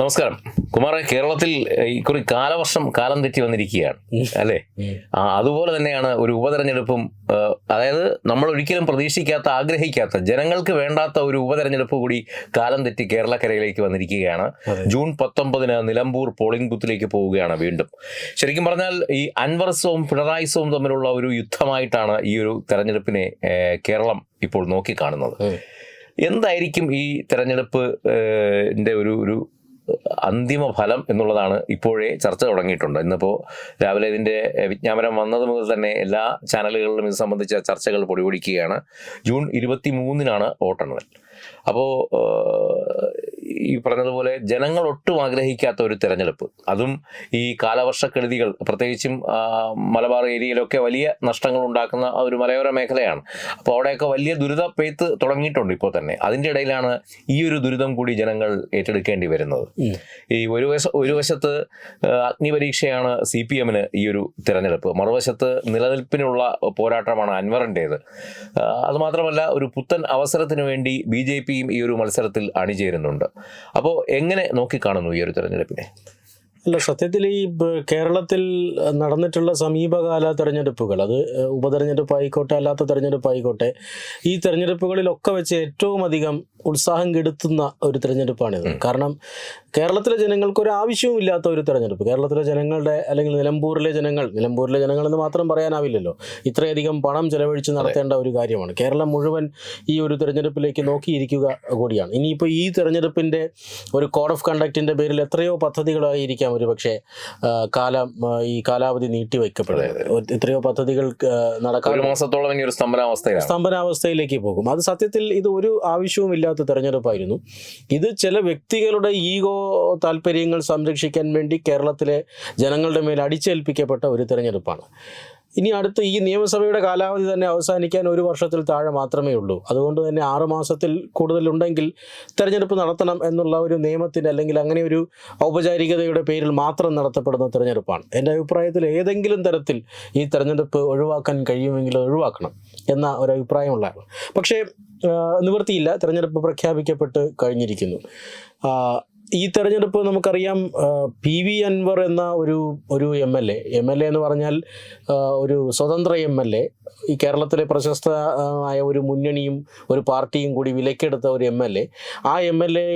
നമസ്കാരം. കുമാറെ കേരളത്തിൽ ഇക്കുറി കാലവർഷം കാലം തെറ്റി വന്നിരിക്കുകയാണ് അല്ലേ? അതുപോലെ തന്നെയാണ് ഒരു ഉപതെരഞ്ഞെടുപ്പും അതായത് നമ്മൾ ഒരിക്കലും പ്രതീക്ഷിക്കാത്ത ആഗ്രഹിക്കാത്ത ജനങ്ങൾക്ക് വേണ്ടാത്ത ഒരു ഉപതെരഞ്ഞെടുപ്പ് കൂടി കാലം തെറ്റി കേരളക്കരയിലേക്ക് വന്നിരിക്കുകയാണ്. ജൂൺ പത്തൊമ്പതിന് നിലമ്പൂർ പോളിംഗ് ബൂത്തിലേക്ക് പോവുകയാണ് വീണ്ടും. ശരിക്കും പറഞ്ഞാൽ ഈ അൻവർസവും പിണറായിസവും തമ്മിലുള്ള ഒരു യുദ്ധമായിട്ടാണ് ഈ ഒരു തെരഞ്ഞെടുപ്പിനെ കേരളം ഇപ്പോൾ നോക്കിക്കാണുന്നത്. എന്തായിരിക്കും ഈ തെരഞ്ഞെടുപ്പ് ഒരു ഒരു അന്തിമ ഫലം എന്നുള്ളതാണ് ഇപ്പോഴേ ചർച്ച തുടങ്ങിയിട്ടുണ്ട്. ഇന്നിപ്പോൾ രാവിലെ ഇതിന്റെ വിജ്ഞാപനം വന്നത് മുതൽ തന്നെ എല്ലാ ചാനലുകളിലും ഇത് സംബന്ധിച്ച ചർച്ചകൾ പൊടിപൊടിക്കുകയാണ്. ജൂൺ ഇരുപത്തി മൂന്നിനാണ് വോട്ടെണ്ണൽ അപ്പോൾ ഈ പറഞ്ഞതുപോലെ ജനങ്ങൾ ഒട്ടും ആഗ്രഹിക്കാത്ത ഒരു തെരഞ്ഞെടുപ്പ്. അതും ഈ കാലവർഷക്കെടുതികൾ പ്രത്യേകിച്ചും മലബാർ ഏരിയയിലൊക്കെ വലിയ നഷ്ടങ്ങൾ ഉണ്ടാക്കുന്ന ഒരു മലയോര മേഖലയാണ്. അപ്പോൾ അവിടെയൊക്കെ വലിയ ദുരിത പെയ്ത്ത് തുടങ്ങിയിട്ടുണ്ട് ഇപ്പോൾ തന്നെ. അതിന്റെ ഇടയിലാണ് ഈ ഒരു ദുരിതം കൂടി ജനങ്ങൾ ഏറ്റെടുക്കേണ്ടി വരുന്നത്. ഈ ഒരു വശ ഒരു വശത്ത് അഗ്നിപരീക്ഷയാണ് സി പി എമ്മിന് ഈ ഒരു തിരഞ്ഞെടുപ്പ്. മറുവശത്ത് നിലനിൽപ്പിനുള്ള പോരാട്ടമാണ് അൻവറിന്റേത്. അതുമാത്രമല്ല ഒരു പുത്തൻ അവസരത്തിന് വേണ്ടി ബി ജെ പിയും ഈ ഒരു മത്സരത്തിൽ അണിചേരുന്നുണ്ട്. അപ്പോൾ എങ്ങനെ നോക്കിക്കാണുന്നു ഈ ഒരു തെരഞ്ഞെടുപ്പിനെ? അല്ല സത്യത്തിൽ ഈ കേരളത്തിൽ നടന്നിട്ടുള്ള സമീപകാല തെരഞ്ഞെടുപ്പുകൾ അത് ഉപതെരഞ്ഞെടുപ്പ് ആയിക്കോട്ടെ അല്ലാത്ത തെരഞ്ഞെടുപ്പ് ആയിക്കോട്ടെ ഈ തെരഞ്ഞെടുപ്പുകളിലൊക്കെ വെച്ച് ഏറ്റവും അധികം ഉത്സാഹം കെടുത്തുന്ന ഒരു തിരഞ്ഞെടുപ്പാണിത്. കാരണം കേരളത്തിലെ ജനങ്ങൾക്ക് ഒരു ആവശ്യവും ഇല്ലാത്ത ഒരു തെരഞ്ഞെടുപ്പ്. കേരളത്തിലെ ജനങ്ങളുടെ അല്ലെങ്കിൽ നിലമ്പൂരിലെ ജനങ്ങൾ നിലമ്പൂരിലെ ജനങ്ങൾ എന്ന് മാത്രം പറയാനാവില്ലല്ലോ. ഇത്രയധികം പണം ചെലവഴിച്ച് നടത്തേണ്ട ഒരു കാര്യമാണ്. കേരളം മുഴുവൻ ഈ ഒരു തെരഞ്ഞെടുപ്പിലേക്ക് നോക്കിയിരിക്കുക കൂടിയാണ്. ഇനിയിപ്പോൾ ഈ തെരഞ്ഞെടുപ്പിന്റെ ഒരു കോഡ് ഓഫ് കണ്ടക്റ്റിന്റെ പേരിൽ എത്രയോ പദ്ധതികളായിരിക്കാം ഒരു പക്ഷേ കാലം ഈ കാലാവധി നീട്ടിവെക്കപ്പെടുന്നത് എത്രയോ പദ്ധതികൾ നടക്കാൻ മാസത്തോളം സ്തംഭനാവസ്ഥയിലേക്ക് പോകും. അത് സത്യത്തിൽ ഇത് ഒരു ആവശ്യവും ഇല്ലാത്ത തെരഞ്ഞെടുപ്പായിരുന്നു. ഇത് ചില വ്യക്തികളുടെ ഈഗോ താല്പര്യങ്ങൾ സംരക്ഷിക്കാൻ വേണ്ടി കേരളത്തിലെ ജനങ്ങളുടെ മേൽ അടിച്ചേൽപ്പിക്കപ്പെട്ട ഒരു തെരഞ്ഞെടുപ്പാണ്. ഇനി അടുത്ത് ഈ നിയമസഭയുടെ കാലാവധി തന്നെ അവസാനിക്കാൻ ഒരു വർഷത്തിൽ താഴെ മാത്രമേ ഉള്ളൂ. അതുകൊണ്ട് തന്നെ ആറ് മാസത്തിൽ കൂടുതലുണ്ടെങ്കിൽ തെരഞ്ഞെടുപ്പ് നടത്തണം എന്നുള്ള ഒരു നിയമത്തിന്റെ അല്ലെങ്കിൽ അങ്ങനെ ഒരു ഔപചാരികതയുടെ പേരിൽ മാത്രം നടത്തപ്പെടുന്ന തെരഞ്ഞെടുപ്പാണ്. എന്റെ അഭിപ്രായത്തിൽ ഏതെങ്കിലും തരത്തിൽ ഈ തെരഞ്ഞെടുപ്പ് ഒഴിവാക്കാൻ കഴിയുമെങ്കിൽ ഒഴിവാക്കണം. എന്ന ഒരു അഭിപ്രായമുള്ളതാണ് പക്ഷേ നിവൃത്തിയില്ല. തെരഞ്ഞെടുപ്പ് പ്രഖ്യാപിക്കപ്പെട്ട് കഴിഞ്ഞിരിക്കുന്നു. ഈ തെരഞ്ഞെടുപ്പ് നമുക്കറിയാം പി വി അൻവർ എന്ന ഒരു ഒരു M L A M L A എന്ന് പറഞ്ഞാൽ ഒരു സ്വതന്ത്ര എം എൽ എ ഈ കേരളത്തിലെ പ്രശസ്തമായ ഒരു മുന്നണിയും ഒരു പാർട്ടിയും കൂടി വിലക്കെടുത്ത ഒരു എം എൽ എ ആ എം എൽ എ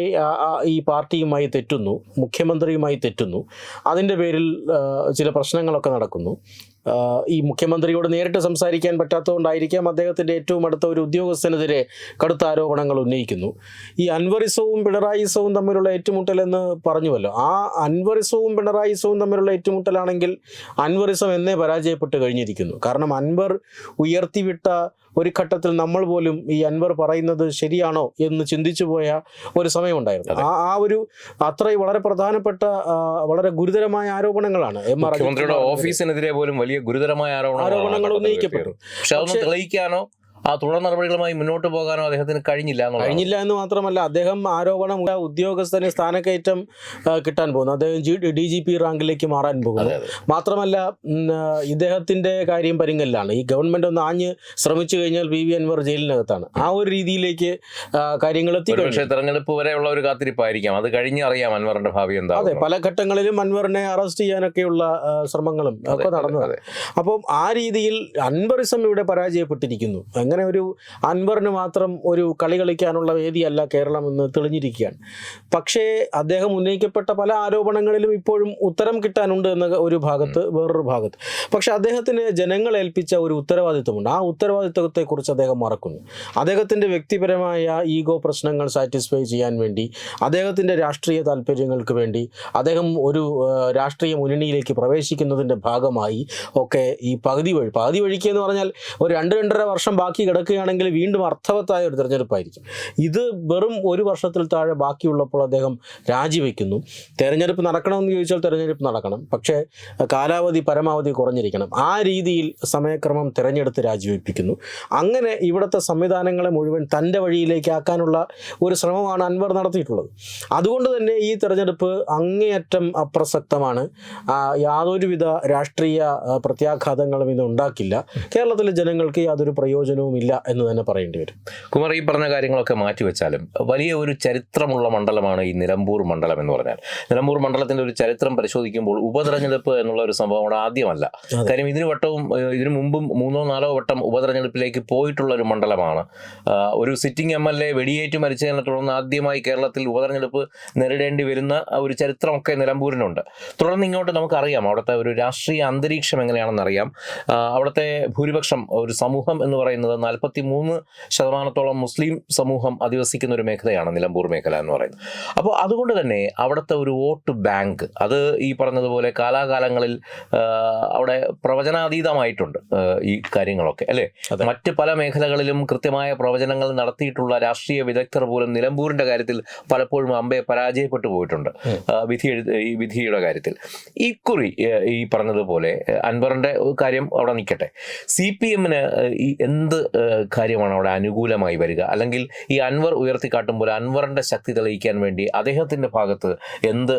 ഈ പാർട്ടിയുമായി തെറ്റുന്നു മുഖ്യമന്ത്രിയുമായി തെറ്റുന്നു. അതിന്റെ പേരിൽ ചില പ്രശ്നങ്ങളൊക്കെ നടക്കുന്നു. ഈ മുഖ്യമന്ത്രിയോട് നേരിട്ട് സംസാരിക്കാൻ പറ്റാത്തതുകൊണ്ടായിരിക്കാം അദ്ദേഹത്തിന്റെ ഏറ്റവും അടുത്ത ഒരു ഉദ്യോഗസ്ഥനെതിരെ കടുത്ത ആരോപണങ്ങൾ ഉന്നയിക്കുന്നു. ഈ അൻവറിസവും പിണറായിസവും തമ്മിലുള്ള ഏറ്റുമുട്ടൽ എന്ന് പറഞ്ഞുവല്ലോ. ആ അൻവറിസവും പിണറായിസവും തമ്മിലുള്ള ഏറ്റുമുട്ടലാണെങ്കിൽ അൻവറിസം എന്നേ പരാജയപ്പെട്ട് കഴിഞ്ഞിരിക്കുന്നു. കാരണം അൻവർ ഉയർത്തിവിട്ട ഒരു ഘട്ടത്തിൽ നമ്മൾ പോലും ഈ അൻവർ പറയുന്നത് ശരിയാണോ എന്ന് ചിന്തിച്ചു പോയ ഒരു സമയമുണ്ടായിരുന്നു. ആ ആ ഒരു അത്രയും വളരെ പ്രധാനപ്പെട്ട വളരെ ഗുരുതരമായ ആരോപണങ്ങളാണ് എം ആർ ഓഫീസിനെതിരെ പോലും വലിയ ഗുരുതരമായ ആരോപണങ്ങളാണ് ആരോപണങ്ങൾ. ഉന്നയിക്കപ്പെട്ടു പക്ഷെ അതൊന്നും തെളിയിക്കാനോ ആ തുടർ നടപടികളുമായി മുന്നോട്ട് പോകാനോ അദ്ദേഹത്തിന് കഴിഞ്ഞില്ല കഴിഞ്ഞില്ല എന്ന് മാത്രമല്ല അദ്ദേഹം ആരോപണം ഉദ്യോഗസ്ഥന് സ്ഥാനക്കയറ്റം കിട്ടാൻ പോകുന്നു. അദ്ദേഹം ഡി ജി പി റാങ്കിലേക്ക് മാറാൻ പോകുന്നു. മാത്രമല്ല ഇദ്ദേഹത്തിന്റെ കാര്യം പരിങ്കല്ലാണ് ഈ ഗവൺമെന്റ് ഒന്ന് ആഞ്ഞ് ശ്രമിച്ചു കഴിഞ്ഞാൽ പി വി അൻവർ ജയിലിനകത്താണ്. ആ ഒരു രീതിയിലേക്ക് കാര്യങ്ങൾ എത്തി പക്ഷേ തെരഞ്ഞെടുപ്പ് വരെയുള്ള ഒരു കാത്തിരിപ്പായിരിക്കാം. അത് കഴിഞ്ഞ് അറിയാം അൻവറിന്റെ ഭാവി എന്താ അതെ പല ഘട്ടങ്ങളിലും അൻവറിനെ അറസ്റ്റ് ചെയ്യാനൊക്കെയുള്ള ശ്രമങ്ങളും ഒക്കെ നടന്നു അപ്പം ആ രീതിയിൽ അൻവറിസം ഇവിടെ പരാജയപ്പെട്ടിരിക്കുന്നു. അങ്ങനെ ഒരു അൻവറിന് മാത്രം ഒരു കളി കളിക്കാനുള്ള വേദിയല്ല കേരളം എന്ന് തെളിഞ്ഞിരിക്കുകയാണ്. പക്ഷേ അദ്ദേഹം ഉന്നയിക്കപ്പെട്ട പല ആരോപണങ്ങളിലും ഇപ്പോഴും ഉത്തരം കിട്ടാനുണ്ട് എന്ന ഒരു ഭാഗത്ത് വേറൊരു ഭാഗത്ത്. പക്ഷെ അദ്ദേഹത്തിന് ജനങ്ങൾ ഏൽപ്പിച്ച ഒരു ഉത്തരവാദിത്വമുണ്ട്. ആ ഉത്തരവാദിത്വത്തെക്കുറിച്ച് അദ്ദേഹം മറക്കുന്നു. അദ്ദേഹത്തിന്റെ വ്യക്തിപരമായ ഈഗോ പ്രശ്നങ്ങൾ സാറ്റിസ്ഫൈ ചെയ്യാൻ വേണ്ടി അദ്ദേഹത്തിന്റെ രാഷ്ട്രീയ താല്പര്യങ്ങൾക്ക് വേണ്ടി അദ്ദേഹം ഒരു രാഷ്ട്രീയ മുന്നണിയിലേക്ക് പ്രവേശിക്കുന്നതിന്റെ ഭാഗമായി ഒക്കെ ഈ പകുതി വഴി പകുതി വഴിക്ക് എന്ന് പറഞ്ഞാൽ ഒരു രണ്ട് രണ്ടര വർഷം ബാക്കി കിടക്കുകയാണെങ്കിൽ വീണ്ടും അർത്ഥവത്തായ ഒരു തെരഞ്ഞെടുപ്പായിരിക്കും. ഇത് വെറും ഒരു വർഷത്തിൽ താഴെ ബാക്കിയുള്ളപ്പോൾ അദ്ദേഹം രാജിവെക്കുന്നു. തെരഞ്ഞെടുപ്പ് നടക്കണമെന്ന് ചോദിച്ചാൽ തെരഞ്ഞെടുപ്പ് നടക്കണം. പക്ഷേ കാലാവധി പരമാവധി കുറഞ്ഞിരിക്കണം. ആ രീതിയിൽ സമയക്രമം തിരഞ്ഞെടുത്ത് രാജിവെപ്പിക്കുന്നു. അങ്ങനെ ഇവിടുത്തെ സംവിധാനങ്ങളെ മുഴുവൻ തന്റെ വഴിയിലേക്ക് ആക്കാനുള്ള ഒരു ശ്രമമാണ് അൻവർ നടത്തിയിട്ടുള്ളത്. അതുകൊണ്ട് തന്നെ ഈ തെരഞ്ഞെടുപ്പ് അങ്ങേയറ്റം അപ്രസക്തമാണ്. യാതൊരുവിധ രാഷ്ട്രീയ പ്രത്യാഘാതങ്ങളും ഇത് ഉണ്ടാക്കില്ല. കേരളത്തിലെ ജനങ്ങൾക്ക് യാതൊരു പ്രയോജനവും ഇല്ല എന്ന് തന്നെ പറയേണ്ടി വരും. കുമാർ ഈ പറഞ്ഞ കാര്യങ്ങളൊക്കെ മാറ്റിവെച്ചാലും വലിയ ഒരു ചരിത്രമുള്ള മണ്ഡലമാണ് ഈ നിലമ്പൂർ മണ്ഡലം എന്ന് പറഞ്ഞാൽ. നിലമ്പൂർ മണ്ഡലത്തിന്റെ ഒരു ചരിത്രം പരിശോധിക്കുമ്പോൾ ഉപതെരഞ്ഞെടുപ്പ് എന്നുള്ള ഒരു സംഭവം അവിടെ ആദ്യമല്ല. കാര്യം ഇതിനു വട്ടവും ഇതിനു മുമ്പും മൂന്നോ നാലോ വട്ടം ഉപതെരഞ്ഞെടുപ്പിലേക്ക് പോയിട്ടുള്ള ഒരു മണ്ഡലമാണ്. ഒരു സിറ്റിംഗ് എം എൽ എ വെടിയേറ്റ് മരിച്ചതിനെ തുടർന്ന് ആദ്യമായി കേരളത്തിൽ ഉപതെരഞ്ഞെടുപ്പ് നേരിടേണ്ടി വരുന്ന ഒരു ചരിത്രമൊക്കെ നിലമ്പൂരിനുണ്ട്. തുടർന്ന് ഇങ്ങോട്ട് നമുക്കറിയാം അവിടുത്തെ ഒരു രാഷ്ട്രീയ അന്തരീക്ഷം എങ്ങനെയാണെന്ന് അറിയാം അവിടുത്തെ ഭൂരിപക്ഷം ഒരു സമൂഹം എന്ന് പറയുന്നത് നാൽപ്പത്തി മൂന്ന് ശതമാനത്തോളം മുസ്ലിം സമൂഹം അധിവസിക്കുന്ന ഒരു മേഖലയാണ് നിലമ്പൂർ മേഖല എന്ന് പറയുന്നത്. അപ്പോൾ അതുകൊണ്ട് തന്നെ അവിടുത്തെ ഒരു വോട്ട് ബാങ്ക് അത് ഈ പറഞ്ഞതുപോലെ കാലാകാലങ്ങളിൽ അവിടെ പ്രവചനാതീതമായിട്ടുണ്ട് ഈ കാര്യങ്ങളൊക്കെ അല്ലേ. മറ്റ് പല മേഖലകളിലും കൃത്യമായ പ്രവചനങ്ങൾ നടത്തിയിട്ടുള്ള രാഷ്ട്രീയ വിദഗ്ധർ പോലും നിലമ്പൂരിന്റെ കാര്യത്തിൽ പലപ്പോഴും അമ്പയെ പരാജയപ്പെട്ടു പോയിട്ടുണ്ട് വിധി ഈ വിധിയുടെ കാര്യത്തിൽ. ഇക്കുറി ഈ പറഞ്ഞതുപോലെ അൻവറിന്റെ കാര്യം അവിടെ നിൽക്കട്ടെ. സി പി എമ്മിന് ഈ എന്ത് കാര്യമാണ് അവിടെ അനുകൂലമായി വരിക. അല്ലെങ്കിൽ ഈ അൻവർ ഉയർത്തിക്കാട്ടുമ്പോൾ അൻവറിന്റെ ശക്തി തെളിയിക്കാൻ വേണ്ടി അദ്ദേഹത്തിന്റെ ഭാഗത്ത് എന്ത്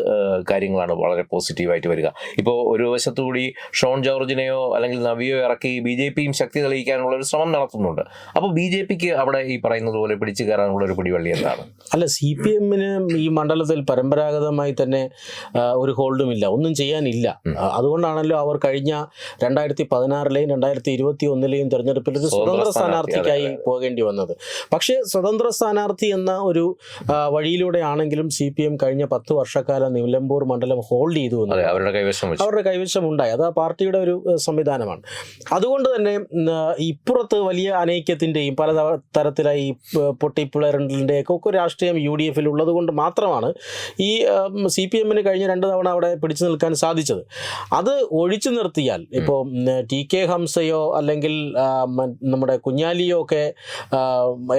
കാര്യങ്ങളാണ് വളരെ പോസിറ്റീവായിട്ട് വരിക. ഇപ്പോൾ ഒരു വശത്തുകൂടി ഷോൺ ജോർജിനെയോ അല്ലെങ്കിൽ നവിയോ ഇറക്കി ബി ജെ പിയും ശക്തി തെളിയിക്കാനുള്ള ഒരു ശ്രമം നടത്തുന്നുണ്ട്. അപ്പോൾ ബി ജെ പിക്ക് അവിടെ ഈ പറയുന്നത് പോലെ പിടിച്ചു കയറാനുള്ള ഒരു പിടിവള്ളി എന്താണ്? അല്ല സി പി എമ്മിന് ഈ മണ്ഡലത്തിൽ പരമ്പരാഗതമായി തന്നെ ഒരു ഹോൾഡും ഇല്ല. ഒന്നും ചെയ്യാനില്ല. അതുകൊണ്ടാണല്ലോ അവർ കഴിഞ്ഞ രണ്ടായിരത്തി പതിനാറിലെയും രണ്ടായിരത്തി ഇരുപത്തി ഒന്നിലെയും തെരഞ്ഞെടുപ്പിൽ ഒരു സ്വതന്ത്ര സ്ഥാനാർത്ഥിക്കായി. പോകേണ്ടി വന്നത്. പക്ഷേ സ്വതന്ത്ര സ്ഥാനാർത്ഥി എന്ന ഒരു വഴിയിലൂടെ ആണെങ്കിലും സി പി എം കഴിഞ്ഞ പത്ത് വർഷക്കാലം നിലമ്പൂർ മണ്ഡലം ഹോൾഡ് ചെയ്തു അവരുടെ കൈവശം അവരുടെ കൈവശം ഉണ്ടായി അത് ആ പാർട്ടിയുടെ ഒരു സംവിധാനമാണ്. അതുകൊണ്ട് തന്നെ ഇപ്പുറത്ത് വലിയ അനൈക്യത്തിന്റെയും പല തരത്തിലായി ഈ പ- ഒക്കെ രാഷ്ട്രീയം യു ഡി എഫിൽ ഉള്ളത് കൊണ്ട് മാത്രമാണ് ഈ സി പി എമ്മിന് കഴിഞ്ഞ രണ്ട് തവണ അവിടെ പിടിച്ചു നിൽക്കാൻ സാധിച്ചത്. അത് ഒഴിച്ചു നിർത്തിയാൽ ഇപ്പോൾ ടി കെ ഹംസയോ അല്ലെങ്കിൽ നമ്മുടെ കുഞ്ഞാലിയോ ഒക്കെ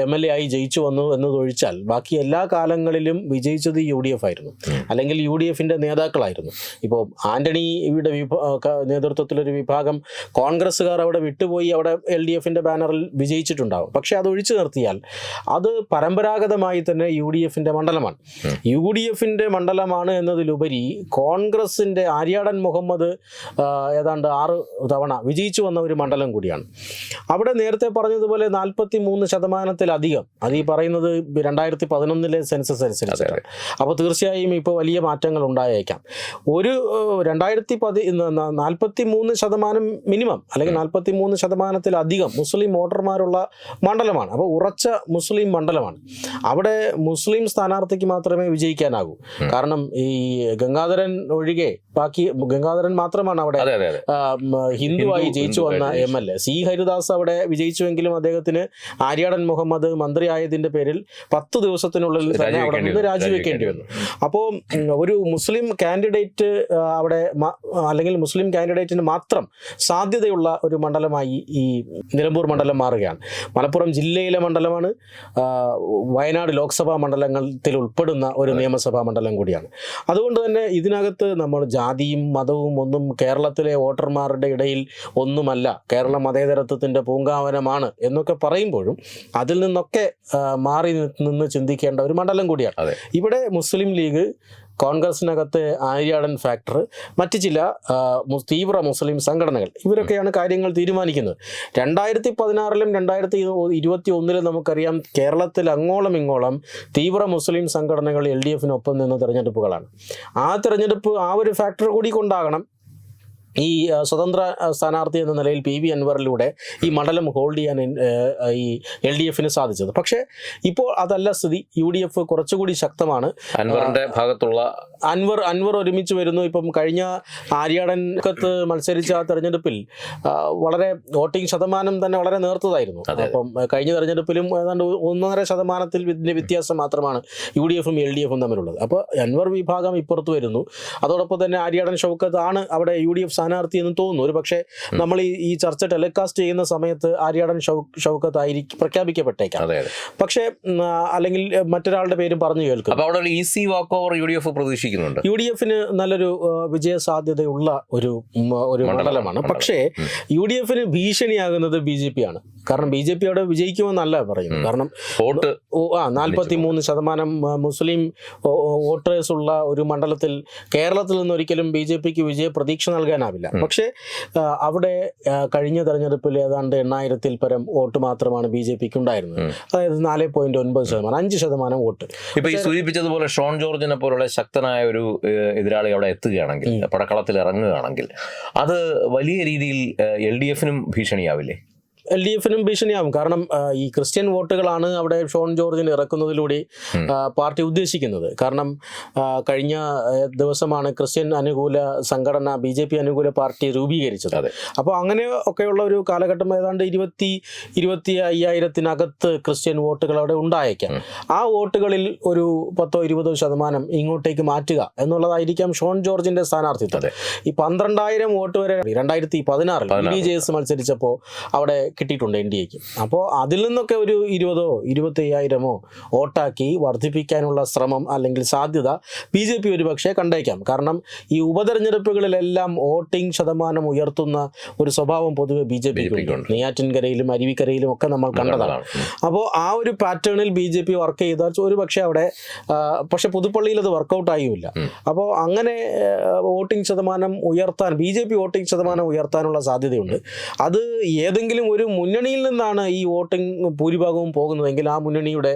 എം എൽ എ ആയി ജയിച്ചു വന്നു എന്നതൊഴിച്ചാൽ ബാക്കി എല്ലാ കാലങ്ങളിലും വിജയിച്ചത് യു ഡി എഫ് ആയിരുന്നു. അല്ലെങ്കിൽ യു ഡി എഫിന്റെ നേതാക്കളായിരുന്നു. ഇപ്പോൾ ആന്റണിയുടെ നേതൃത്വത്തിലൊരു വിഭാഗം കോൺഗ്രസ്സുകാർ അവിടെ വിട്ടുപോയി അവിടെ എൽ ഡി എഫിന്റെ ബാനറിൽ വിജയിച്ചിട്ടുണ്ടാവും. പക്ഷേ അത് ഒഴിച്ചു നിർത്തിയാൽ അത് പരമ്പരാഗതമായി തന്നെ യു ഡി എഫിന്റെ മണ്ഡലമാണ്. യു ഡി എഫിന്റെ മണ്ഡലമാണ് എന്നതിലുപരി കോൺഗ്രസിന്റെ ആര്യാടൻ മുഹമ്മദ് ഏതാണ്ട് ആറ് തവണ വിജയിച്ചു വന്ന ഒരു മണ്ഡലം കൂടിയാണ്. അവിടെ നേരത്തെ പറഞ്ഞതുപോലെ നാൽപ്പത്തി മൂന്ന് ശതമാനത്തിലധികം. അത് ഈ പറയുന്നത് രണ്ടായിരത്തി പതിനൊന്നിലെ സെൻസസ് അനുസരിച്ച് അപ്പോൾ തീർച്ചയായും ഇപ്പോൾ വലിയ മാറ്റങ്ങൾ ഉണ്ടായേക്കാം. ഒരു രണ്ടായിരത്തി പതി നാൽപ്പത്തി മൂന്ന് ശതമാനം മിനിമം അല്ലെങ്കിൽ നാൽപ്പത്തി മൂന്ന് ശതമാനത്തിലധികം മുസ്ലിം വോട്ടർമാരുള്ള മണ്ഡലമാണ്. അപ്പോൾ ഉറച്ച മുസ്ലിം മണ്ഡലമാണ്. അവിടെ മുസ്ലിം സ്ഥാനാർത്ഥിക്ക് മാത്രമേ വിജയിക്കാനാകൂ. കാരണം ഈ ഗംഗാധരൻ ഒഴികെ ബാക്കി ഗംഗാധരൻ മാത്രമാണ് അവിടെ ഹിന്ദുവായി ഹിന്ദു- ജയിച്ചു വന്ന M L A. C Haridas അവിടെ വിജയിച്ചുവെങ്കിലും അദ്ദേഹത്തിന് ആര്യാടൻ മുഹമ്മദ് മന്ത്രിയായതിന്റെ പേരിൽ പത്ത് ദിവസത്തിനുള്ളിൽ തന്നെ അവിടെ രാജിവെക്കേണ്ടി നിന്ന് വന്നു. രാജിവെക്കേണ്ടി വന്നു. അപ്പോൾ ഒരു മുസ്ലിം കാൻഡിഡേറ്റ് അവിടെ അല്ലെങ്കിൽ മുസ്ലിം കാൻഡിഡേറ്റിന് മാത്രം സാധ്യതയുള്ള ഒരു മണ്ഡലമായി ഈ നിലമ്പൂർ മണ്ഡലം മാറുകയാണ്. മലപ്പുറം ജില്ലയിലെ മണ്ഡലമാണ്. വയനാട് ലോക്സഭാ മണ്ഡലങ്ങളിൽ ഉൾപ്പെടുന്ന ഒരു നിയമസഭാ മണ്ഡലം കൂടിയാണ്. അതുകൊണ്ട് തന്നെ ഇതിനകത്ത് നമ്മൾ ജാതിയും മതവും ഒന്നും കേരളത്തിലെ വോട്ടർമാരുടെ ഇടയിൽ ഒന്നുമല്ല. കേരളം മതേതരത്വത്തിന്റെ പൂങ്കാവനമാണ് എന്നൊക്കെ പറയുമ്പോഴും അതിൽ നിന്നൊക്കെ മാറി നിന്ന് ചിന്തിക്കേണ്ട ഒരു മണ്ഡലം കൂടിയാണ്. ഇവിടെ മുസ്ലിം ലീഗ് കോൺഗ്രസിനകത്ത് ആര്യാടൻ ഫാക്ടർ മറ്റ് ചില തീവ്ര മുസ്ലിം സംഘടനകൾ ഇവരൊക്കെയാണ് കാര്യങ്ങൾ തീരുമാനിക്കുന്നത്. രണ്ടായിരത്തി പതിനാറിലും രണ്ടായിരത്തി ഇരുപത്തി ഒന്നിലും നമുക്കറിയാം കേരളത്തിൽ അങ്ങോളം ഇങ്ങോളം തീവ്ര മുസ്ലിം സംഘടനകൾ എൽ ഡി എഫിനൊപ്പം നിന്ന തിരഞ്ഞെടുപ്പുകളാണ്. ആ തിരഞ്ഞെടുപ്പ് ആ ഒരു ഫാക്ടർ കൂടി കൊണ്ടാകണം. ഈ സ്വതന്ത്ര സ്ഥാനാർത്ഥി എന്ന നിലയിൽ പി വി അൻവറിലൂടെ ഈ മണ്ഡലം ഹോൾഡ് ചെയ്യാൻ ഈ എൽ ഡി എഫിന് സാധിച്ചത്. പക്ഷേ ഇപ്പോൾ അതല്ല സ്ഥിതി. യു ഡി എഫ് കുറച്ചുകൂടി ശക്തമാണ്. അൻവറിന്റെ ഭാഗത്തുള്ള അൻവർ അൻവർ ഒരുമിച്ച് വരുന്നു. ഇപ്പം കഴിഞ്ഞ ആര്യാടൻകത്ത് മത്സരിച്ച ആ തെരഞ്ഞെടുപ്പിൽ വളരെ വോട്ടിംഗ് ശതമാനം തന്നെ വളരെ നേർത്തതായിരുന്നു. അപ്പം കഴിഞ്ഞ തെരഞ്ഞെടുപ്പിലും ഏതാണ്ട് ഒന്നര ശതമാനത്തിൽ ഇതിന്റെ വ്യത്യാസം മാത്രമാണ് യു ഡി എഫും എൽ ഡി എഫും തമ്മിലുള്ളത്. അപ്പോൾ അൻവർ വിഭാഗം ഇപ്പുറത്ത് വരുന്നു. അതോടൊപ്പം തന്നെ ആര്യാടൻ ഷൗക്കത്ത് ആണ് അവിടെ യു ഡി എഫ് സ്ഥാനാർത്ഥി എന്ന് തോന്നുന്നു. ഒരു പക്ഷേ നമ്മൾ ഈ ഈ ചർച്ച ടെലികാസ്റ്റ് ചെയ്യുന്ന സമയത്ത് ആര്യാടൻ ഷൗക്കത്ത് ആയിരിക്കും പ്രഖ്യാപിക്കപ്പെട്ടേക്കാം. പക്ഷേ അല്ലെങ്കിൽ മറ്റൊരാളുടെ പേരും പറഞ്ഞു കേൾക്കും. അപ്പോൾ അവിടെ ഒരു easy walk over U D F പ്രതീക്ഷിക്കുന്നുണ്ട്. യു ഡി എഫിന് നല്ലൊരു വിജയ സാധ്യതയുള്ള ഒരു ഒരു മണ്ഡലമാണ്, മണ്ഡലമാണ്. മണ്ഡലം. പക്ഷേ. യു ഡി എഫിന് ഭീഷണിയാകുന്നത് ബി ജെ പി ആണ്. കാരണം ബി ജെ പി അവിടെ വിജയിക്കുമെന്നല്ല പറയുന്നത്. കാരണം വോട്ട് ആ നാൽപ്പത്തി മൂന്ന് ശതമാനം മുസ്ലിം വോട്ടേഴ്സ് ഉള്ള ഒരു മണ്ഡലത്തിൽ കേരളത്തിൽ നിന്ന് ഒരിക്കലും ബി ജെ പിക്ക് വിജയ പ്രതീക്ഷ നൽകാനാവില്ല പക്ഷേ അവിടെ കഴിഞ്ഞ തെരഞ്ഞെടുപ്പിൽ ഏതാണ്ട് എണ്ണായിരത്തിൽ പരം വോട്ട് മാത്രമാണ് ബി ജെ പിക്ക് ഉണ്ടായിരുന്നത് അതായത് നാല് പോയിന്റ് ഒൻപത് ശതമാനം അഞ്ച് ശതമാനം വോട്ട്. ഇപ്പൊ ഈ സൂചിപ്പിച്ചതുപോലെ ഷോൺ ജോർജിനെ പോലുള്ള ശക്തനായ ഒരു എതിരാളി അവിടെ എത്തുകയാണെങ്കിൽ പടക്കളത്തിൽ ഇറങ്ങുകയാണെങ്കിൽ അത് വലിയ രീതിയിൽ എൽ ഡി എഫിനും ഭീഷണിയാവില്ലേ? എൽ ഡി എഫിനും ഭീഷണിയാവും കാരണം ഈ ക്രിസ്ത്യൻ വോട്ടുകളാണ് അവിടെ ഷോൺ ജോർജിന് ഇറക്കുന്നതിലൂടെ പാർട്ടി ഉദ്ദേശിക്കുന്നത്. കാരണം കഴിഞ്ഞ ദിവസമാണ് ക്രിസ്ത്യൻ അനുകൂല സംഘടന ബി ജെ പി അനുകൂല പാർട്ടി രൂപീകരിച്ചത്. അപ്പോൾ അങ്ങനെ ഒക്കെയുള്ള ഒരു കാലഘട്ടം ഏതാണ്ട് ഇരുപത്തി ഇരുപത്തി അയ്യായിരത്തിനകത്ത് ക്രിസ്ത്യൻ വോട്ടുകൾ അവിടെ ഉണ്ടായേക്കാം. ആ വോട്ടുകളിൽ ഒരു പത്തോ ഇരുപതോ ശതമാനം ഇങ്ങോട്ടേക്ക് മാറ്റുക എന്നുള്ളതായിരിക്കാം ഷോൺ ജോർജിന്റെ സ്ഥാനാർത്ഥിത്വം. ഈ പന്ത്രണ്ടായിരം വോട്ട് വരെ രണ്ടായിരത്തി പതിനാറിൽ പതിനാറ്. ബി ജെ എസ് മത്സരിച്ചപ്പോൾ അവിടെ കിട്ടിയിട്ടുണ്ട് എൻ ഡി എക്ക്. അപ്പോൾ അതിൽ നിന്നൊക്കെ ഒരു ഇരുപതോ ഇരുപത്തി അയ്യായിരമോ വോട്ടാക്കി വർദ്ധിപ്പിക്കാനുള്ള ശ്രമം അല്ലെങ്കിൽ സാധ്യത ബി ജെ പി ഒരുപക്ഷെ കണ്ടേക്കാം. കാരണം ഈ ഉപതെരഞ്ഞെടുപ്പുകളിലെല്ലാം വോട്ടിംഗ് ശതമാനം ഉയർത്തുന്ന ഒരു സ്വഭാവം പൊതുവെ ബി ജെ പിക്ക് നെയ്യാറ്റിൻകരയിലും അരുവിക്കരയിലും ഒക്കെ നമ്മൾ കണ്ടതാണ്. അപ്പോൾ ആ ഒരു പാറ്റേണിൽ ബി ജെ പി വർക്ക് ചെയ്താൽ ഒരു പക്ഷേ അവിടെ പക്ഷേ പുതുപ്പള്ളിയിൽ അത് വർക്കൗട്ട് ആയുമില്ല. അപ്പോൾ അങ്ങനെ വോട്ടിംഗ് ശതമാനം ഉയർത്താൻ ബി ജെ പി വോട്ടിംഗ് ശതമാനം ഉയർത്താനുള്ള സാധ്യതയുണ്ട്. അത് ഏതെങ്കിലും ഒരു മുന്നണിയിൽ നിന്നാണ് ഈ വോട്ടിംഗ് ഭൂരിഭാഗവും പോകുന്നതെങ്കിൽ ആ മുന്നണിയുടെ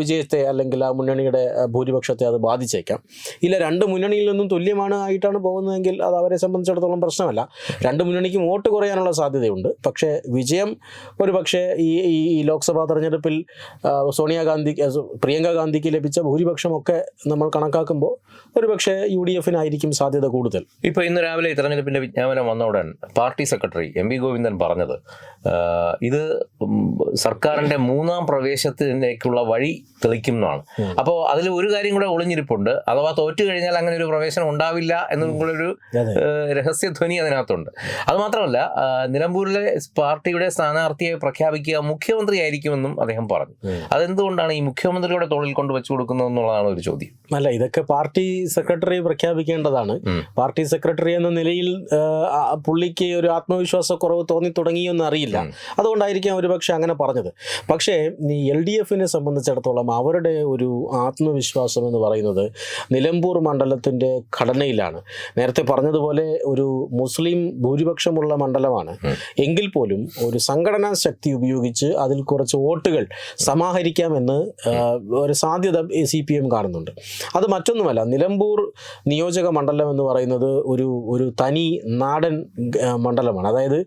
വിജയത്തെ അല്ലെങ്കിൽ ആ മുന്നണിയുടെ ഭൂരിപക്ഷത്തെ അത് ബാധിച്ചേക്കാം. ഇല്ല രണ്ട് മുന്നണിയിൽ നിന്നും തുല്യമാണ് ആയിട്ടാണ് പോകുന്നതെങ്കിൽ അത് അവരെ സംബന്ധിച്ചിടത്തോളം പ്രശ്നമല്ല. രണ്ട് മുന്നണിക്കും വോട്ട് കുറയാനുള്ള സാധ്യതയുണ്ട്. പക്ഷേ വിജയം ഒരു പക്ഷേ ഈ ഈ ലോക്സഭാ തെരഞ്ഞെടുപ്പിൽ സോണിയാഗാന്ധി പ്രിയങ്ക ഗാന്ധിക്ക് ലഭിച്ച ഭൂരിപക്ഷമൊക്കെ നമ്മൾ കണക്കാക്കുമ്പോൾ ഒരു പക്ഷേ യു ഡി എഫിനായിരിക്കും സാധ്യത കൂടുതൽ. ഇപ്പോൾ ഇന്ന് രാവിലെ തെരഞ്ഞെടുപ്പിന്റെ വിജ്ഞാപനം വന്ന ഉടൻ party secretary M V Govindan പറഞ്ഞത് ഇത് സർക്കാരിന്റെ മൂന്നാം പ്രവേശത്തിലേക്കുള്ള വഴി തെളിക്കുന്നതാണ്. അപ്പോൾ അതിൽ ഒരു കാര്യം കൂടെ ഒളിഞ്ഞിരിപ്പുണ്ട്. അഥവാ തോറ്റു കഴിഞ്ഞാൽ അങ്ങനെ ഒരു പ്രവേശനം ഉണ്ടാവില്ല എന്നും കൂടെ ഒരു രഹസ്യ ധ്വനി രഹസ്യധ്വനി അതിനകത്തുണ്ട്. അത് മാത്രമല്ല നിലമ്പൂരിലെ പാർട്ടിയുടെ സ്ഥാനാർത്ഥിയെ പ്രഖ്യാപിക്കുക മുഖ്യമന്ത്രി ആയിരിക്കുമെന്നും അദ്ദേഹം പറഞ്ഞു. അതെന്തുകൊണ്ടാണ് ഈ മുഖ്യമന്ത്രിയുടെ തോളിൽ കൊണ്ട് വെച്ചു കൊടുക്കുന്നത് എന്നുള്ളതാണ് ഒരു ചോദ്യം. അല്ല ഇതൊക്കെ പാർട്ടി സെക്രട്ടറി പ്രഖ്യാപിക്കേണ്ടതാണ്. പാർട്ടി സെക്രട്ടറി എന്ന നിലയിൽ പുള്ളിക്ക് ഒരു ആത്മവിശ്വാസക്കുറവ് തോന്നി തുടങ്ങിയെന്ന് അറിയില്ല. അതുകൊണ്ടായിരിക്കാം ഒരു പക്ഷെ അങ്ങനെ പറഞ്ഞത്. പക്ഷേ ഈ എൽ ഡി എഫിനെ സംബന്ധിച്ചിടത്തോളം അവരുടെ ഒരു ആത്മവിശ്വാസം എന്ന് പറയുന്നത് നിലമ്പൂർ മണ്ഡലത്തിന്റെ ഘടനയിലാണ്. നേരത്തെ പറഞ്ഞതുപോലെ ഒരു മുസ്ലിം ഭൂരിപക്ഷമുള്ള മണ്ഡലമാണ്. എങ്കിൽ പോലും ഒരു സംഘടനാ ശക്തി ഉപയോഗിച്ച് അതിൽ കുറച്ച് വോട്ടുകൾ സമാഹരിക്കാമെന്ന് ഒരു സാധ്യത സി പി എം കാണുന്നുണ്ട്. അത് മറ്റൊന്നുമല്ല നിലമ്പൂർ നിയോജക മണ്ഡലം എന്ന് പറയുന്നത് ഒരു ഒരു തനി നാടൻ മണ്ഡലമാണ്. അതായത്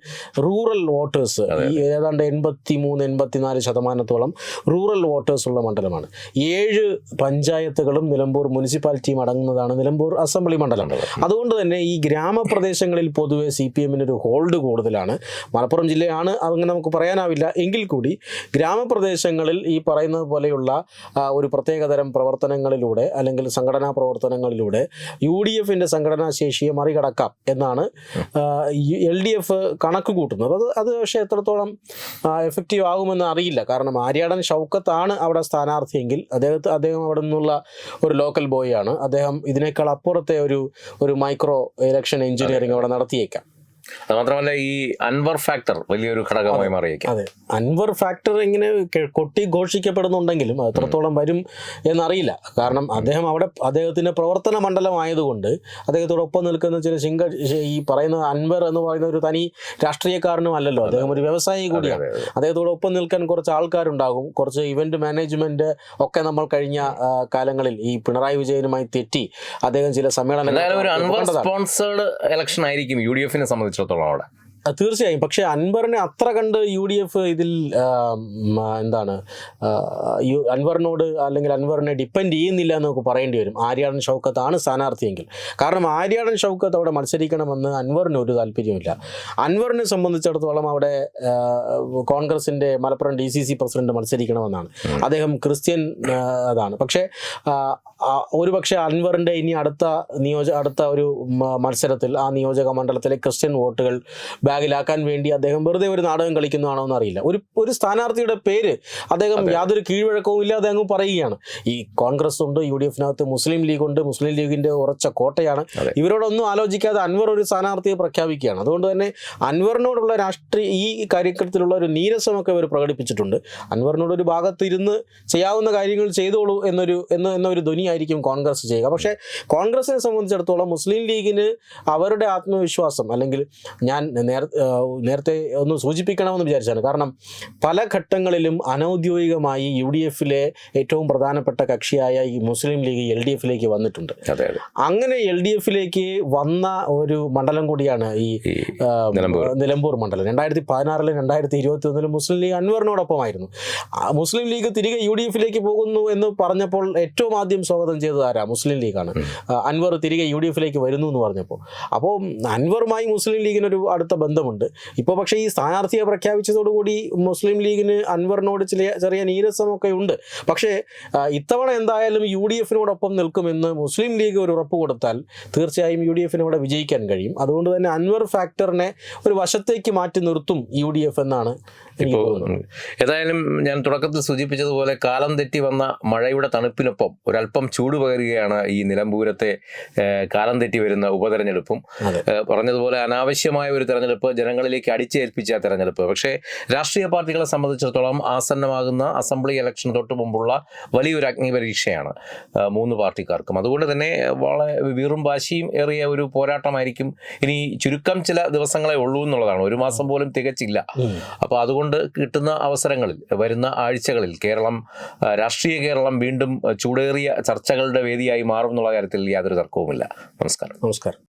റൂറൽ വോട്ടേഴ്സ് ഈ ഏതാണ്ട് എൺപത്തി മൂന്ന് എൺപത്തിനാല് ശതമാനത്തോളം റൂറൽ വോട്ടേഴ്സ് ഉള്ള മണ്ഡലമാണ്. ഏഴ് പഞ്ചായത്തുകളും നിലമ്പൂർ മുനിസിപ്പാലിറ്റിയും അടങ്ങുന്നതാണ് നിലമ്പൂർ അസംബ്ലി മണ്ഡലം. അതുകൊണ്ട് തന്നെ ഈ ഗ്രാമപ്രദേശങ്ങളിൽ പൊതുവെ സി പി എമ്മിന് ഒരു ഹോൾഡ് കൂടുതലാണ്. മലപ്പുറം ജില്ലയാണ് അങ്ങനെ നമുക്ക് പറയാനാവില്ല. എങ്കിൽ കൂടി ഗ്രാമപ്രദേശങ്ങളിൽ ഈ പറയുന്നത് പോലെയുള്ള ഒരു പ്രത്യേകതരം പ്രവർത്തനങ്ങളിലൂടെ അല്ലെങ്കിൽ സംഘടനാ പ്രവർത്തനങ്ങളിലൂടെ യു ഡി എഫിന്റെ സംഘടനാ ശേഷിയെ മറികടക്കാം എന്നാണ് എൽ ഡി എഫ് കണക്ക് കൂട്ടുന്നത്. അത് അത് പക്ഷേ എത്രത്തോളം എഫക്റ്റീവ് ആകുമെന്ന് അറിയില്ല. കാരണം ആര്യാടൻ ഷൗക്കത്താണ് അവിടെ സ്ഥാനാർത്ഥിയെങ്കിൽ അദ്ദേഹത്തെ അദ്ദേഹം അവിടെ നിന്നുള്ള ഒരു ലോക്കൽ ബോയ് ആണ്. അദ്ദേഹം ഇതിനേക്കാൾ അപ്പുറത്തെ ഒരു ഒരു മൈക്രോ ഇലക്ഷൻ എഞ്ചിനീയറിംഗ് അവിടെ നടത്തിയേക്കാം. അത് മാത്രമല്ല ഈ അൻവർ ഫാക്ടർ വലിയൊരു ഘടകമായി മാറിയേക്കാം അതെ. അൻവർ ഫാക്ടർ ഇങ്ങനെ കൊട്ടി ഘോഷിക്കപ്പെടുന്നുണ്ടെങ്കിലും എത്രത്തോളം വരും എന്നറിയില്ല. കാരണം അദ്ദേഹം അവിടെ അദ്ദേഹത്തിന്റെ പ്രവർത്തന മണ്ഡലമായതുകൊണ്ട് അദ്ദേഹത്തോടൊപ്പം നിൽക്കുന്ന ചില ശിങ്ക ഈ പറയുന്ന അൻവർ എന്ന് പറയുന്ന ഒരു തനി രാഷ്ട്രീയക്കാരനും അല്ലല്ലോ. അദ്ദേഹം ഒരു വ്യവസായി കൂടിയാണ്. അദ്ദേഹത്തോട് ഒപ്പം അദ്ദേഹത്തോടൊപ്പം നിൽക്കാൻ കുറച്ച് ആൾക്കാരുണ്ടാകും. കുറച്ച് ഇവന്റ് മാനേജ്മെന്റ് ഒക്കെ നമ്മൾ കഴിഞ്ഞ കാലങ്ങളിൽ ഈ പിണറായി വിജയനുമായി തെറ്റി അദ്ദേഹം ചില സമ്മേളനങ്ങൾ ഇലക്ഷൻ ആയിരിക്കും യു ഡി എഫിനെ സംബന്ധിച്ചിടത്തോളം അവിടെ. ആ, തീർച്ചയായും. പക്ഷേ അൻവറിനെ അത്ര കണ്ട് യു ഡി എഫ് ഇതിൽ എന്താണ് അൻവറിനോട് അല്ലെങ്കിൽ അൻവറിനെ ഡിപ്പെൻഡ് ചെയ്യുന്നില്ല എന്ന് നമുക്ക് പറയേണ്ടി വരും. ആര്യാടൻ ആണ് സ്ഥാനാർത്ഥിയെങ്കിൽ. കാരണം ആര്യാടൻ ഷൗക്കത്ത് അവിടെ മത്സരിക്കണമെന്ന് അൻവറിന് ഒരു താല്പര്യമില്ല അൻവറിനെ സംബന്ധിച്ചിടത്തോളം അവിടെ കോൺഗ്രസിന്റെ Malappuram D C C president മത്സരിക്കണമെന്നാണ്. അദ്ദേഹം ക്രിസ്ത്യൻ അതാണ്. പക്ഷേ ആ, ആ, ഒരു പക്ഷേ അൻവറിന്റെ ഇനി അടുത്ത നിയോജ അടുത്ത ഒരു മത്സരത്തിൽ ആ നിയോജക മണ്ഡലത്തിലെ ക്രിസ്ത്യൻ വോട്ടുകൾ ബാഗിലാക്കാൻ വേണ്ടി അദ്ദേഹം വെറുതെ ഒരു നാടകം കളിക്കുന്നതാണോ എന്ന് അറിയില്ല ഒരു ഒരു സ്ഥാനാർത്ഥിയുടെ പേര് അദ്ദേഹം യാതൊരു കീഴ്വഴക്കവും ഇല്ലാതെ അങ്ങ് പറയുകയാണ്. ഈ കോൺഗ്രസ് ഉണ്ട് യു ഡി എഫിനകത്ത് മുസ്ലിം ലീഗ് ഉണ്ട് മുസ്ലിം ലീഗിന്റെ ഉറച്ച കോട്ടയാണ്. ഇവരോടൊന്നും ആലോചിക്കാതെ അൻവർ ഒരു സ്ഥാനാർത്ഥിയെ പ്രഖ്യാപിക്കുകയാണ്. അതുകൊണ്ട് തന്നെ അൻവറിനോടുള്ള രാഷ്ട്രീയ ഈ കാര്യത്തിലുള്ള ഒരു നീരസമൊക്കെ അവർ പ്രകടിപ്പിച്ചിട്ടുണ്ട്. അൻവറിനോട് ഒരു ഭാഗത്ത് ഇരുന്ന് ചെയ്യാവുന്ന കാര്യങ്ങൾ ചെയ്തോളൂ എന്നൊരു എന്ന എന്നൊരു ധ്വനിയായിരിക്കും കോൺഗ്രസ് ചെയ്യുക. പക്ഷേ കോൺഗ്രസിനെ സംബന്ധിച്ചിടത്തോളം മുസ്ലിം ലീഗിന് അവരുടെ ആത്മവിശ്വാസം അല്ലെങ്കിൽ ഞാൻ നേര ഏഹ് നേരത്തെ ഒന്ന് സൂചിപ്പിക്കണമെന്ന് വിചാരിച്ചാണ്. കാരണം പല ഘട്ടങ്ങളിലും അനൗദ്യോഗികമായി യു ഡി എഫിലെ ഏറ്റവും പ്രധാനപ്പെട്ട കക്ഷിയായ ഈ മുസ്ലിം ലീഗ് എൽ ഡി എഫിലേക്ക് വന്നിട്ടുണ്ട് അങ്ങനെ എൽ ഡി എഫിലേക്ക് വന്ന ഒരു മണ്ഡലം കൂടിയാണ് ഈ നിലമ്പൂർ. മണ്ഡലം രണ്ടായിരത്തി പതിനാറിലും രണ്ടായിരത്തി ഇരുപത്തി ഒന്നിലും മുസ്ലിം ലീഗ് അൻവറിനോടൊപ്പമായിരുന്നു മുസ്ലിം ലീഗ് തിരികെ യു ഡി എഫിലേക്ക് പോകുന്നു എന്ന് പറഞ്ഞപ്പോൾ ഏറ്റവും ആദ്യം സ്വാഗതം ചെയ്തത് ആരാ? മുസ്ലിം ലീഗാണ്. അൻവർ തിരികെ യു ഡി എഫിലേക്ക് വരുന്നു എന്ന് പറഞ്ഞപ്പോൾ. അപ്പോൾ അൻവറുമായി മുസ്ലിം ലീഗിനൊരു അടുത്ത ബന്ധമുണ്ട്. ഇപ്പോൾ പക്ഷേ ഈ സ്ഥാനാർത്ഥിയെ പ്രഖ്യാപിച്ചതോടുകൂടി മുസ്ലിം ലീഗിന് അൻവറിനോട് ചില ചെറിയ നീരസമൊക്കെ ഉണ്ട്. പക്ഷേ ഇത്തവണ എന്തായാലും യു ഡി എഫിനോടൊപ്പം നിൽക്കുമെന്ന് മുസ്ലിം ലീഗ് ഒരു ഉറപ്പ് കൊടുത്താൽ തീർച്ചയായും യു ഡി എഫിന് അവിടെ വിജയിക്കാൻ കഴിയും. അതുകൊണ്ട് തന്നെ അൻവർ ഫാക്ടറിനെ ഒരു വശത്തേക്ക് മാറ്റി നിർത്തും യു ഡി എഫ് എന്നാണ് ഇപ്പോൾ ഏതായാലും ഞാൻ തുടക്കത്തിൽ സൂചിപ്പിച്ചതുപോലെ കാലം തെറ്റി വന്ന മഴയുടെ തണുപ്പിനൊപ്പം ഒരല്പം ചൂട് പകരുകയാണ് ഈ നിലമ്പൂരത്തെ കാലം തെറ്റി വരുന്ന ഉപതെരഞ്ഞെടുപ്പും. പറഞ്ഞതുപോലെ അനാവശ്യമായ ഒരു തെരഞ്ഞെടുപ്പ് ജനങ്ങളിലേക്ക് അടിച്ചേൽപ്പിച്ച തെരഞ്ഞെടുപ്പ്. പക്ഷേ രാഷ്ട്രീയ പാർട്ടികളെ സംബന്ധിച്ചിടത്തോളം ആസന്നമാകുന്ന അസംബ്ലി ഇലക്ഷൻ തൊട്ട് മുമ്പുള്ള വലിയൊരു അഗ്നിപരീക്ഷയാണ് പരീക്ഷയാണ് മൂന്ന് പാർട്ടിക്കാർക്കും. അതുകൊണ്ട് തന്നെ വളരെ വീറും വാശിയും ഏറിയ ഒരു പോരാട്ടമായിരിക്കും ഇനി ചുരുക്കം ചില ദിവസങ്ങളെ ഉള്ളൂ എന്നുള്ളതാണ്. ഒരു മാസം പോലും തികച്ചില്ല. അപ്പോൾ അതുകൊണ്ട് കിട്ടുന്ന അവസരങ്ങളിൽ വരുന്ന ആഴ്ചകളിൽ കേരളം രാഷ്ട്രീയ കേരളം വീണ്ടും ചൂടേറിയ ചർച്ചകളുടെ വേദിയായി മാറും എന്നുള്ള കാര്യത്തിൽ യാതൊരു തർക്കവുമില്ല. നമസ്കാരം. നമസ്കാരം.